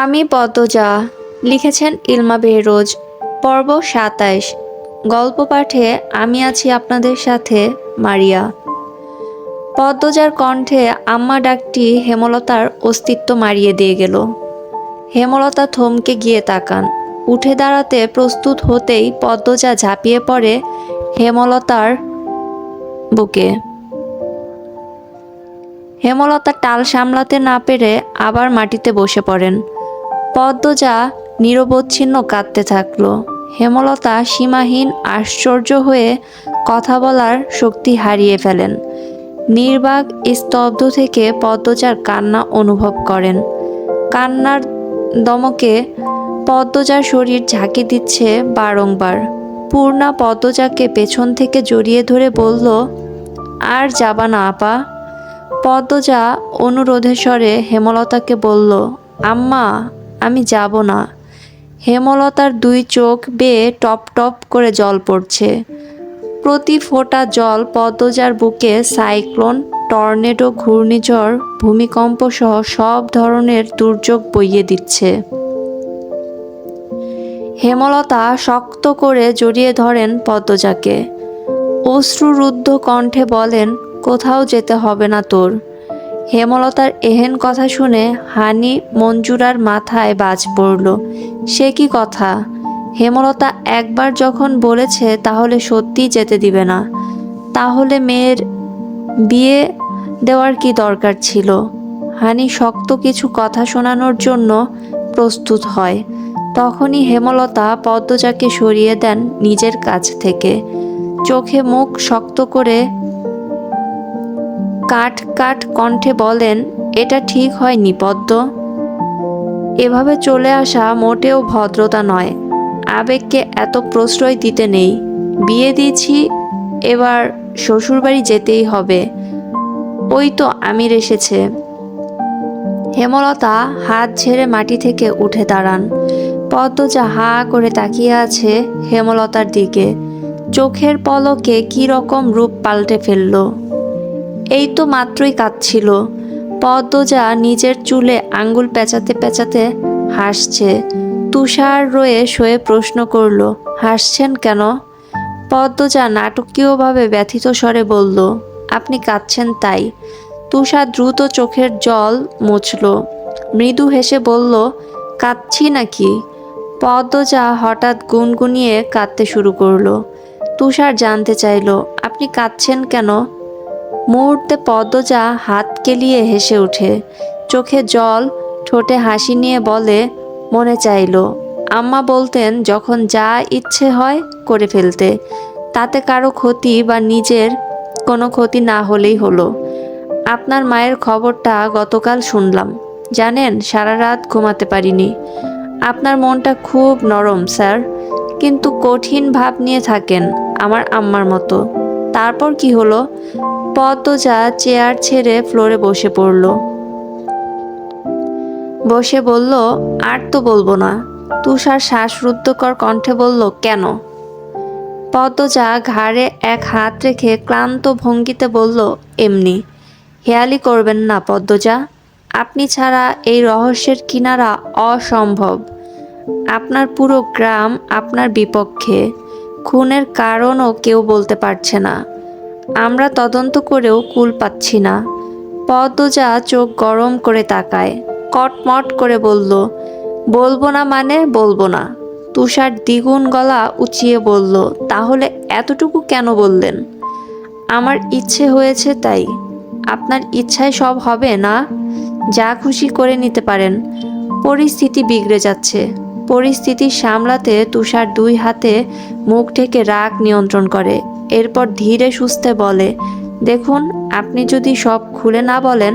আমি পদ্মজা লিখেছেন ইলমা বেহরোজ, পর্ব সাতাইশ। গল্প পাঠে আমি আছি আপনাদের সাথে মারিয়া। পদ্মজার কণ্ঠে আম্মা ডাকটি হেমলতার অস্তিত্ব মারিয়ে দিয়ে গেল। হেমলতা থমকে গিয়ে তাকান। উঠে দাঁড়াতে প্রস্তুত হতেই পদ্মজা ঝাঁপিয়ে পড়ে হেমলতার বুকে। হেমলতা টাল সামলাতে না পেরে আবার মাটিতে বসে পড়েন। পদ্মজা নিরবচ্ছিন্ন কাঁদতে থাকল। হেমলতা সীমাহীন আশ্চর্য হয়ে কথা বলার শক্তি হারিয়ে ফেলেন। নির্বাক স্তব্ধ থেকে পদ্মজার কান্না অনুভব করেন। কান্নার দমকে পদ্মজার শরীর ঝাঁকি দিচ্ছে বারংবার। পূর্ণা পদ্মজাকে পেছন থেকে জড়িয়ে ধরে বলল, আর যাবা না, আপা। পদ্মজা অনুরোধের স্বরে হেমলতাকে বলল, আম্মা আমি যাব না। হেমলতার দুই চোখ বেয়ে টপ টপ করে জল পড়ছে। প্রতি ফোঁটা জল পদ্মজার বুকে সাইক্লোন, টর্নেডো ঘূর্ণিঝড়, ভূমিকম্প সহ সব ধরনের দুর্যোগ বইয়ে দিচ্ছে। হেমলতা শক্ত করে জড়িয়ে ধরেন পদ্মজাকে। অশ্রুরুদ্ধ কণ্ঠে বলেন, কোথাও যেতে হবে না তোর। হেমলতার এহেন কথা শুনে হানি মঞ্জুরার মাথায় বাজ পড়ল। সে কি কথা? হেমলতা একবার যখন বলেছে, তাহলে সত্যিই যেতে দিবে না। তাহলে মেয়ের বিয়ে দেওয়ার কি দরকার ছিল? হানি শক্ত কিছু কথা শোনানোর জন্য প্রস্তুত হয়। তখনই হেমলতা পদ্মজাকে সরিয়ে দেন নিজের কাছ থেকে। চোখে মুখ শক্ত করে কাট কাট কণ্ঠে বলেন, এটা ঠিক হয়নি পদ্ম। এভাবে চলে আসা মোটেও ভদ্রতা নয়। আবেগকে এত প্রশ্রয় দিতে নেই। বিয়ে দিয়েছি, এবার শ্বশুরবাড়ি যেতেই হবে। ওই তো আমির এসেছে। হেমলতা হাত ছেড়ে মাটি থেকে উঠে দাঁড়ান। পদ্মজা হা করে তাকিয়ে আছে হেমলতার দিকে। চোখের পলকে কী রকম রূপ পাল্টে ফেলল। এই তো মাত্রই কাঁদছিল। পদ্মজা নিজের চুলে আঙ্গুল পেঁচাতে পেঁচাতে হাসছে। তুষার রয়ে শোয়ে প্রশ্ন করল, হাসছেন কেন? পদ্মজা নাটকীয়ভাবে ব্যথিত স্বরে বলল, আপনি কাঁদছেন তাই। তুষার দ্রুত চোখের জল মুছল। মৃদু হেসে বলল, কাঁদছি নাকি? পদ্মজা হঠাৎ গুনগুনিয়ে কাঁদতে শুরু করল। তুষার জানতে চাইল, আপনি কাঁদছেন কেন? মুহূর্তে পদ্মজা হাত কেলিয়ে হেসে ওঠে। চোখে জল, ঠোঁটে হাসি নিয়ে বলে, মনে চাইল। আম্মা বলতেন, যখন যা ইচ্ছে হয় করে ফেলতে। তাতে কারও ক্ষতি বা নিজের কোনো ক্ষতি না হলেই হলো। আপনার মায়ের খবরটা গতকাল শুনলাম। জানেন, সারা রাত ঘুমাতে পারিনি। আপনার মনটা খুব নরম, স্যার। কিন্তু কঠিন ভাব নিয়ে থাকেন আমার আম্মার মতো। তারপর কি হলো? পদ্মজা চেয়ার ছেড়ে ফ্লোরে বসে পড়ল। বসে বলল, আর তো বলব না। তুষার শ্বাসরুদ্ধকর কণ্ঠে বলল, কেন? পদ্মজা ঘাড়ে এক হাত রেখে ক্লান্ত ভঙ্গিতে বলল, এমনি। হেয়ালি করবেন না পদ্মজা। আপনি ছাড়া এই রহস্যের কিনারা অসম্ভব। আপনার পুরো গ্রাম আপনার বিপক্ষে। খুনের কারণও কেউ বলতে পারছে না। আমরা তদন্ত করেও কুল পাচ্ছি না। পদ্মজা চোখ গরম করে তাকায়, কটমট করে বলল, বলব না মানে বলব না। তুষার দ্বিগুণ গলা উঁচিয়ে বলল, তাহলে এতটুকু কেন বললেন? আমার ইচ্ছে হয়েছে তাই। আপনার ইচ্ছায় সব হবে না? যা খুশি করে নিতে পারেন। পরিস্থিতি বিগড়ে যাচ্ছে। পরিস্থিতি সামলাতে তুষার দুই হাতে মুখ থেকে রাগ নিয়ন্ত্রণ করে। এরপর ধীরে সুস্থে বলে, দেখুন, আপনি যদি সব খুলে না বলেন,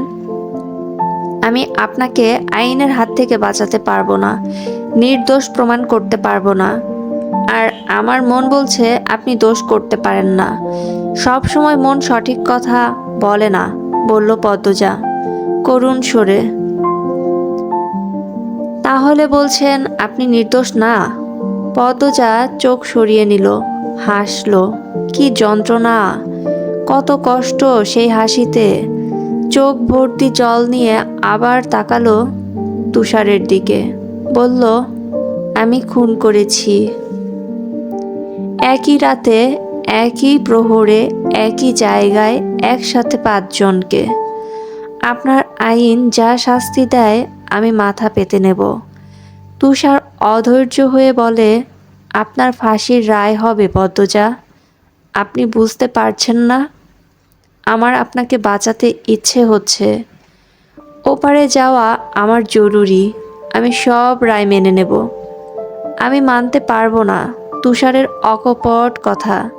আমি আপনাকে আইনের হাত থেকে বাঁচাতে পারব না, নির্দোষ প্রমাণ করতে পারব না। আর আমার মন বলছে আপনি দোষ করতে পারেন না। সব সময় মন সঠিক কথা বলে না, বলল পদ্মজা। করুণ সরে তাহলে বলছেন, আপনি নির্দোষ না? পদ্মজা চোখ সরিয়ে নিল, হাসল, কি যন্ত্রণা! কত কষ্ট সেই হাসিতে! চোখ ভর্তি জল নিয়ে আবার তাকালো তুষারের দিকে, বলল, আমি খুন করেছি। একই রাতে, একই প্রহরে, একই জায়গায়, একসাথে পাঁচজনকে। আপনার আইন যা শাস্তি দেয়, আমি মাথা পেতে নেব। তুষার অধৈর্য হয়ে বলে, আপনার ফাঁসির রায় হবে পদ্মজা আপনি বুঝতে পারছেন না? আমার আপনাকে বাঁচাতে ইচ্ছে হচ্ছে। ওপারে যাওয়া আমার জরুরি। আমি সব রায় মেনে নেব। আমি মানতে পারব না। তুষারের অকপট কথা।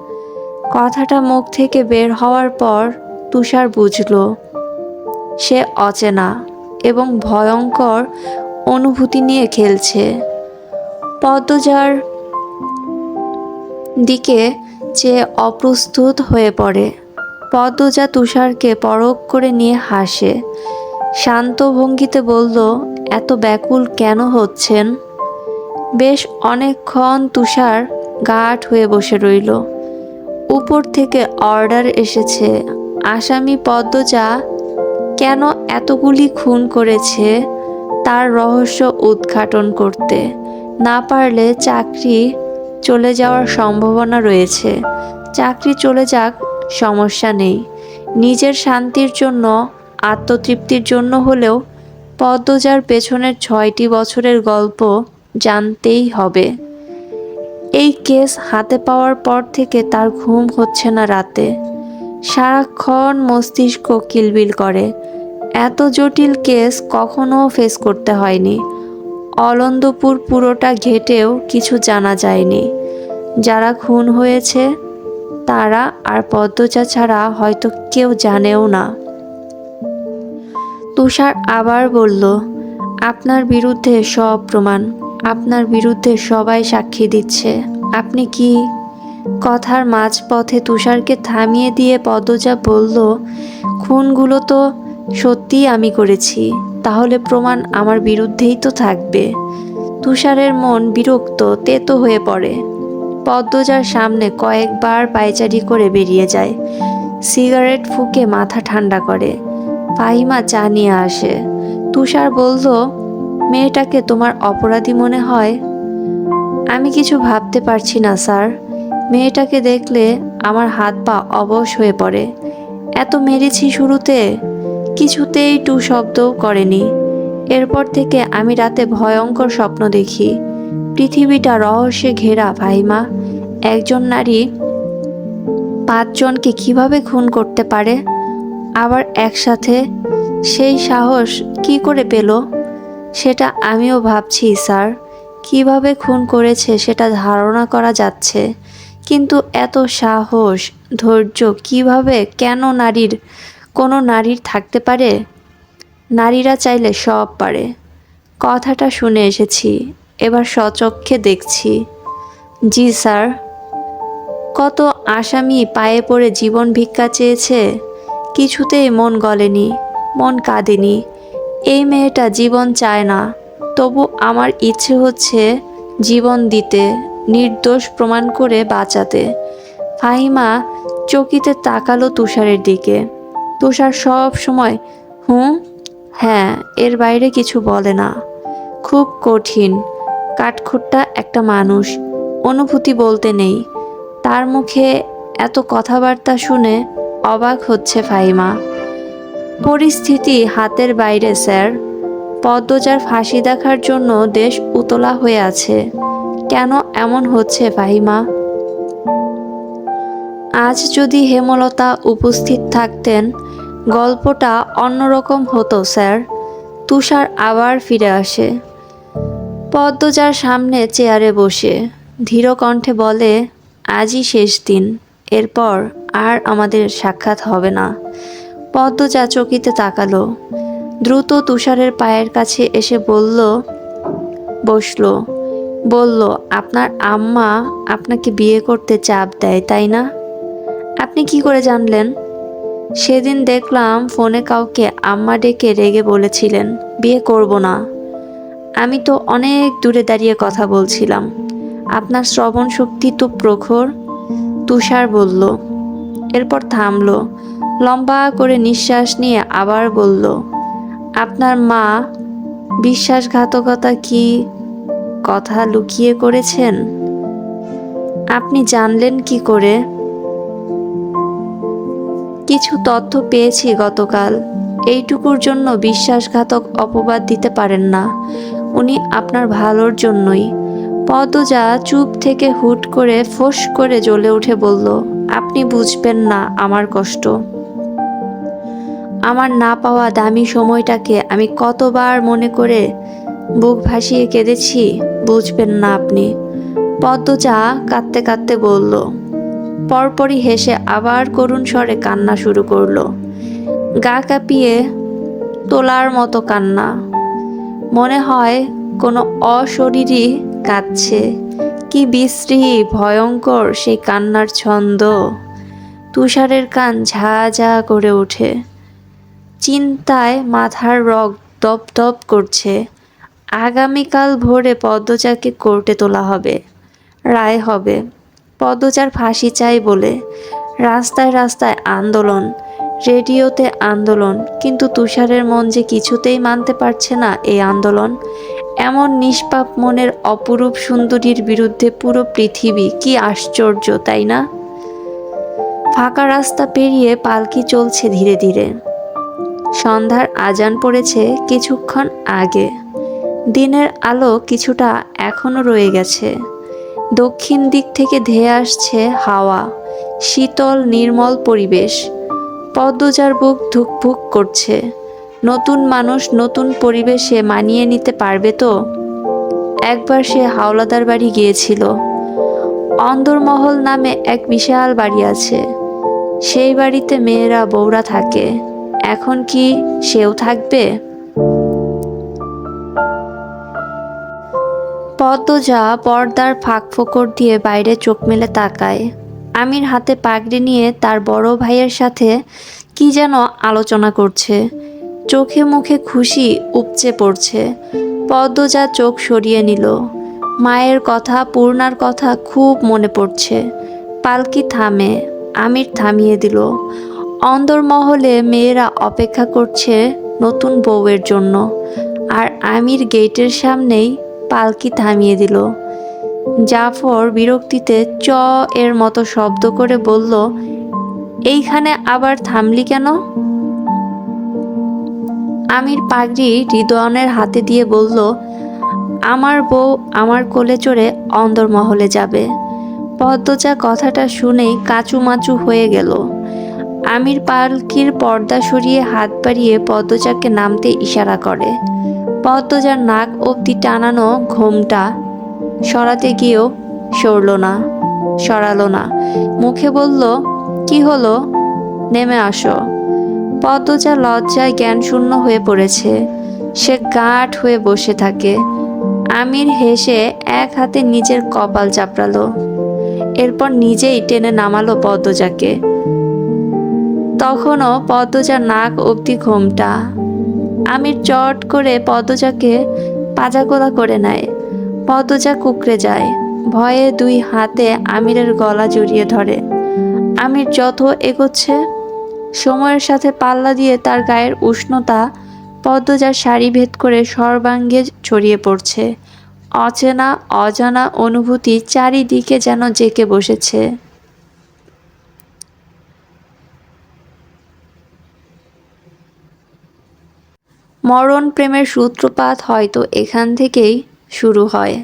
কথাটা মুখ থেকে বের হওয়ার পর তুষার বুঝল সে অচেনা এবং ভয়ঙ্কর অনুভূতি নিয়ে খেলছে। পদ্মজার দিকে চেয়ে অপ্রস্তুত হয়ে পড়ে, পদ্মজা তুষারকে পরখ করে নিয়ে হাসে। শান্ত ভঙ্গিতে বলল, এত ব্যাকুল কেন হচ্ছেন? বেশ অনেকক্ষণ তুষার গাঠ হয়ে বসে রইল। উপর থেকে অর্ডার এসেছে। আসামি পদ্মজা কেন এতগুলি খুন করেছে তার রহস্য উদ্ঘাটন করতে। না পারলে চাকরি চলে যাওয়ার সম্ভাবনা রয়েছে। চাকরি চলে যাক, সমস্যা নেই। নিজের শান্তির জন্য, আত্মতৃপ্তির জন্য হলেও পদ্মজার পেছনের ছয়টি বছরের গল্প জানতেই হবে। এই কেস হাতে পাওয়ার পর থেকে তার ঘুম হচ্ছে না রাতে। সারাক্ষণ মস্তিষ্ক কিলবিল করে। এত জটিল কেস কখনো ফেস করতে হয়নি। অলন্দপুর পুরোটা ঘেটেও কিছু জানা যায়নি। যারা খুন হয়েছে, তারা আর পদ্মচা ছাড়া হয়তো কেউ জানেও না। তুষার আবার বলল, আপনার বিরুদ্ধে সব প্রমাণ। আপনার বিরুদ্ধে সবাই সাক্ষী দিচ্ছে। আপনি কি কথার মাঝপথে তুষারকে থামিয়ে দিয়ে পদ্মজা বলল, খুনগুলো তো সত্যিই আমি করেছি, তাহলে প্রমাণ আমার বিরুদ্ধেই তো থাকবে। তুষারের মন বিরক্ত, তেতো হয়ে পড়ে। পদ্মজার সামনে কয়েকবার পায়চারি করে বেরিয়ে যায়। সিগারেট ফুঁকে মাথা ঠান্ডা করে। ফাহিমা চা নিয়ে আসে। তুষার বলল, মেয়েটাকে তোমার অপরাধী মনে হয়? আমি কিছু ভাবতে পারছি না, স্যার। মেয়েটাকে দেখলে আমার হাত পা অবশ হয়ে পড়ে। এত মেরেছি শুরুতে? কিছুতেই টু শব্দও করেনি। এরপর থেকে আমি রাতে ভয়ঙ্কর স্বপ্ন দেখি। পৃথিবীটা রহস্যে ঘেরা, ভাইমা। একজন নারী পাঁচজনকে কীভাবে খুন করতে পারে? আবার একসাথে সেই সাহস কি করে পেল? সেটা আমিও ভাবছি, স্যার। কীভাবে খুন করেছে সেটা ধারণা করা যাচ্ছে। কিন্তু এত সাহস, ধৈর্য কীভাবে কেন নারীর, কোনো নারীর থাকতে পারে? নারীরা চাইলে সব পারে। কথাটা শুনে এসেছি, এবার সচক্ষে দেখছি। জি স্যার, কত আসামি পায়ে পড়ে জীবন ভিক্ষা চেয়েছে, কিছুতেই মন গলেনি, মন কাঁদেনি। এই মেয়েটা জীবন চায় না, তবু আমার ইচ্ছে হচ্ছে জীবন দিতে। নির্দোষ প্রমাণ করে বাঁচাতে। ফাহিমা চকিতে তাকালো তুষারের দিকে। তুষার সব সময়, হুম হ্যাঁ এর বাইরে কিছু বলে না। খুব কঠিন, কাঠখোট্টা একটা মানুষ, অনুভূতি বলতে নেই। তার মুখে এত কথাবার্তা শুনে অবাক হচ্ছে ফাহিমা। পরিস্থিতি হাতের বাইরে, স্যার। পদ্মজার ফাঁসি দেখার জন্য দেশ উতলা হয়ে আছে। কেন এমন হচ্ছে ফাহিমা? আজ যদি হেমলতা উপস্থিত থাকতেন, গল্পটা অন্যরকম হতো, স্যার। তুষার আবার ফিরে আসে। পদ্মজার সামনে চেয়ারে বসে। ধীর কণ্ঠে বলে, আজই শেষ দিন। এরপর আর আমাদের সাক্ষাৎ হবে না। পদ্মজা চকিতে তাকালো। দ্রুত তুষারের পায়ের কাছে এসে বলল, বসল। বলল, আপনার আম্মা আপনাকে বিয়ে করতে চাপ দেয়, তাই না? আপনি কি করে জানলেন? সেদিন দেখলাম ফোনে কাউকে আম্মা ডেকে রেগে বলেছিলেন, বিয়ে করব না। আমি তো অনেক দূরে দাঁড়িয়ে কথা বলছিলাম। আপনার শ্রবণ শক্তি তো প্রখর, তুষার বলল। এরপর থামলো, লম্বা করে নিঃশ্বাস নিয়ে আবার বলল, আপনার মা বিশ্বাসঘাতকতা কি কথা লুকিয়ে করেছেন? আপনি জানলেন কি করে? কিছু তথ্য পেয়েছি গতকাল। এইটুকুর জন্য বিশ্বাসঘাতক অপবাদ দিতে পারেন না। উনি আপনার ভালোর জন্যই। পদজা চুপ থেকে হুট করে ফোঁস করে জ্বলে উঠে বলল, আপনি বুঝবেন না আমার কষ্ট। আমার না পাওয়া দামি সময়টাকে আমি কতবার মনে করে বুক ভাসিয়ে কেঁদেছি, বুঝবেন না আপনি। পদ্মজা কাঁদতে কাঁদতে বলল। পরপরই হেসে আবার করুণ স্বরে কান্না শুরু করল। গা কাঁপিয়ে তোলার মতো কান্না। মনে হয় কোনো অশরীরই কাঁদছে। কি বিশ্রী, ভয়ঙ্কর সেই কান্নার ছন্দ। তুষারের কান ঝা ঝা করে ওঠে। চিন্তায় মাথার রগ দপ দপ করছে। আগামীকাল ভোরে পদ্মচাকে কোর্টে তোলা হবে। রায় হবে, পদ্মচার ফাঁসি চাই বলে রাস্তায় রাস্তায় আন্দোলন, রেডিওতে আন্দোলন, কিন্তু তুষারের মন যে কিছুতেই মানতে পারছে না এই আন্দোলন। এমন নিষ্পাপ মনের অপরূপ সুন্দরীর বিরুদ্ধে পুরো পৃথিবী কি আশ্চর্য, তাই না? ফাঁকা রাস্তা পেরিয়ে পালকি চলছে ধীরে ধীরে। সন্ধ্যার আজান পড়েছে কিছুক্ষণ আগে। দিনের আলো কিছুটা এখনও রয়ে গেছে। দক্ষিণ দিক থেকে ধেয়ে আসছে হাওয়া, শীতল, নির্মল পরিবেশ। পদ্মজার বুক ধুকভুক করছে। নতুন মানুষ নতুন পরিবেশে মানিয়ে নিতে পারবে তো? একবার সে হাওলাদার বাড়ি গিয়েছিল। অন্দরমহল নামে এক বিশাল বাড়ি আছে। সেই বাড়িতে মেয়েরা বউরা থাকে। এখন কি সেও থাকবে? পদ্মজা পর্দার ফাঁক ফোকর দিয়ে বাইরে চোখ মেলে তাকায়। আমির হাতে পাগড়ি নিয়ে তার বড় ভাইয়ের সাথে কি যেন আলোচনা করছে। চোখে মুখে খুশি উপচে পড়ছে। পদ্মজা চোখ সরিয়ে নিল। মায়ের কথা, পূর্ণার কথা খুব মনে পড়ছে। পালকি থামে, আমির থামিয়ে দিল। অন্দরমহলে মেয়েরা অপেক্ষা করছে নতুন বউয়ের জন্য। আর আমির গেটের সামনেই পালকি থামিয়ে দিল। জাফর বিরক্তিতে চ এর মতো শব্দ করে বলল, এইখানে আবার থামলি কেন? আমির পাগড়ি হৃদয়নের হাতে দিয়ে বলল, আমার বউ আমার কোলে চড়ে অন্দরমহলে যাবে। পদ্মজা কথাটা শুনেই কাঁচুমাচু হয়ে গেল। আমির পালকির পর্দা সরিয়ে হাত বাড়িয়ে পদ্মজাকে নামতে ইশারা করে। পদ্মজার নাক অবধি টানানো ঘোমটা সরাতে গিয়েও সরল না, সরালো না। মুখে বলল, কি হলো? নেমে আসো। পদ্মজা লজ্জায় জ্ঞান শূন্য হয়ে পড়েছে। সে গাঁট হয়ে বসে থাকে। আমির হেসে এক হাতে নিজের কপাল চাপড়ালো। এরপর নিজেই টেনে নামালো পদ্মজাকে। তখনও পদ্মজার নাক অবধি ঘোমটা আমির চট করে পদ্মজাকে পাজাগোলা করে নেয়। পদ্মজা কুকড়ে যায়। ভয়ে দুই হাতে আমিরের গলা জড়িয়ে ধরে। আমির যত এগোচ্ছে, সময়ের সাথে পাল্লা দিয়ে তার গায়ের উষ্ণতা পদ্মজার শাড়ি ভেদ করে সর্বাঙ্গে ছড়িয়ে পড়ছে। অচেনা, অজানা অনুভূতি চারিদিকে যেন জেঁকে বসেছে। মরণ প্রেমের সূত্রপাত হয়তো এখান থেকেই শুরু হয়।